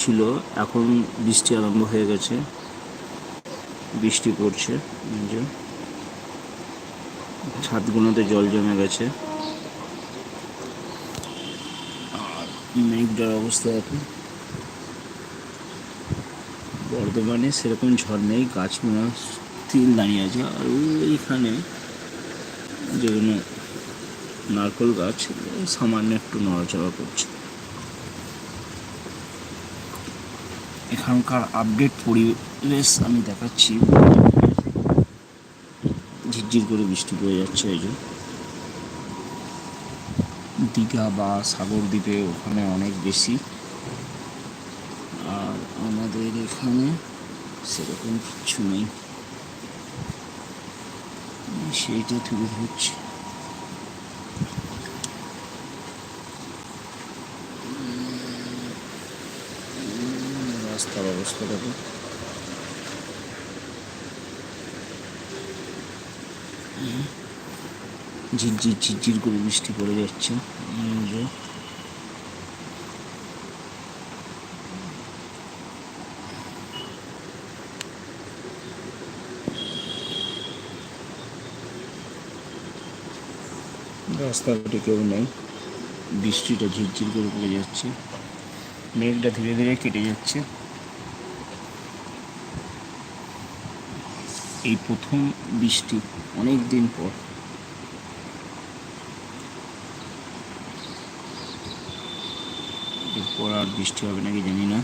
ছিল, এখন বৃষ্টি আরম্ভ হয়ে গেছে। বৃষ্টি পড়ছে ছাদগুলোতে জল জমে গেছে। আর অবস্থা এখন বর্ধমানে সেরকম ঝড় নেই গাছগুলো স্থির দাঁড়িয়ে আছে। আর ওইখানে যেগুলো নারকোল গাছ, সামান্য একটু নড়াচড়া করছে। এখানকার আপডেট পরিবেশ আমি দেখাচ্ছি। ঝিরঝির করে বৃষ্টি পড়ে যাচ্ছে এই যে। দীঘা বা সাগর দ্বীপে ওখানে অনেক বেশি। আর আমাদের এখানে সেরকম কিচ্ছু নেই। সেইটা তুলে ধরছি রাস্তার অবস্থা দেখো। ঝিরঝির ঝিরঝির করে বৃষ্টি পড়ে যাচ্ছে। রাস্তাঘাটে কেউ নেই। বৃষ্টিটা ঝিরঝির করে পড়ে যাচ্ছে। মেঘটা ধীরে ধীরে কেটে যাচ্ছে। এই প্রথম বৃষ্টি অনেক দিন পর। এরপর আর বৃষ্টি হবে নাকি জানি না।